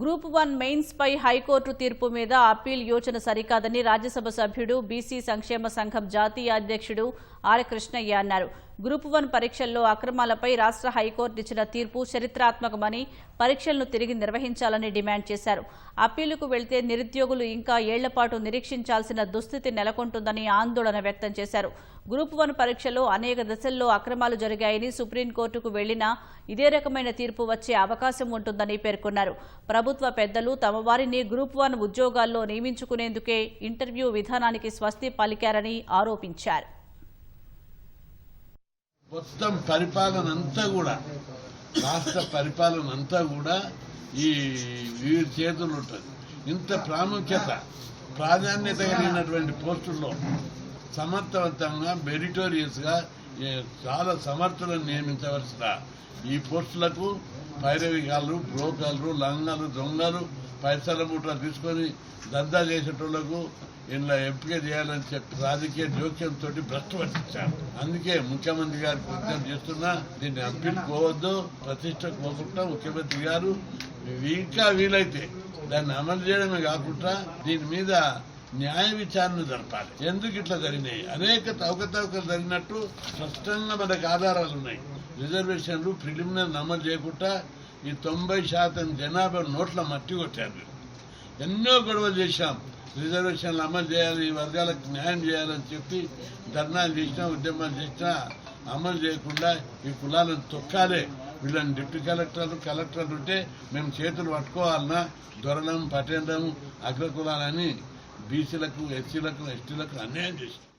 Group one mains పై high court తీర్పు మీద అప్పీల్ యోచన సరికాదని రాజ్యసభ సభ్యుడు బీసీ సంక్షేమ సంఘం జాతీయ అధ్యక్షుడు ఆర్ కృష్ణయ్య అన్నారు. గ్రూప్ వన్ పరీక్షల్లో అక్రమాలపై రాష్ట్ర హైకోర్టు ఇచ్చిన తీర్పు చరిత్రాత్మకమని పరీక్షలను తిరిగి నిర్వహించాలని డిమాండ్ చేశారు. అప్పీలుకు వెళ్తే నిరుద్యోగులు ఇంకా ఏళ్ళపాటు నిరీక్షించాల్సిన దుస్థితి నెలకొంటుందని ఆందోళన వ్యక్తం చేశారు. గ్రూప్ వన్ పరీక్షలో అనేక దశల్లో అక్రమాలు జరిగాయని సుప్రీంకోర్టుకు వెళ్ళినా ఇదే రకమైన తీర్పు వచ్చే అవకాశం ఉంటుందని పేర్కొన్నారు. ప్రభుత్వ పెద్దలు తమ వారిని గ్రూప్ వన్ ఉద్యోగాల్లో నియమించుకునేందుకే ఇంటర్వ్యూ విధానానికి స్వస్తి పలికారని ఆరోపించారు. మొత్తం పరిపాలన అంతా కూడా రాష్ట్ర పరిపాలన అంతా కూడా ఈ వీరి చేతులు ఉంటుంది. ఇంత ప్రాముఖ్యత ప్రాధాన్యత కలిగినటువంటి పోస్టుల్లో సమర్థవంతంగా మెరిటోరియస్గా చాలా సమర్థులను నియమించవలసిన ఈ పోస్టులకు పైరవికాలు బ్రోకర్లు లంగాలు దొంగలు పైసల మూటలు తీసుకొని దందా చేసేటోళ్ళకు ఇలా ఎంపిక చేయాలని చెప్పి రాజకీయ జోక్యంతో భ్రష్టు పట్టించారు. అందుకే ముఖ్యమంత్రి గారికి విజ్ఞప్తి చేస్తున్నా దీన్ని అప్పీల్ పోవద్దు ప్రతిష్ట పోకుండా ముఖ్యమంత్రి గారు ఇంకా వీలైతే దాన్ని అమలు చేయడమే కాకుండా దీని మీద న్యాయ విచారణ జరపాలి. ఎందుకు ఇట్లా జరిగినాయి? అనేక తవకతవకలు జరిగినట్టు స్పష్టంగా మనకు ఆధారాలు ఉన్నాయి. రిజర్వేషన్లు ప్రిలిమినరీ అమలు చేయకుండా ఈ తొంభై శాతం జనాభా నోట్ల మట్టి కొట్టారు. ఎన్నో గొడవలు చేశాం. రిజర్వేషన్లు అమలు చేయాలి ఈ వర్గాలకు న్యాయం చేయాలని చెప్పి ధర్నాలు చేసినా ఉద్యమాలు చేసినా అమలు చేయకుండా ఈ కులాలను తొక్కాలే. వీళ్ళని డిప్యూటీ కలెక్టర్లు కలెక్టర్లు ఉంటే మేము చేతులు పట్టుకోవాలన్నా దొరడం పటేండం అగ్రకులాలని బీసీలకు ఎస్సీలకు ఎస్టీలకు అన్యాయం చేసినాం.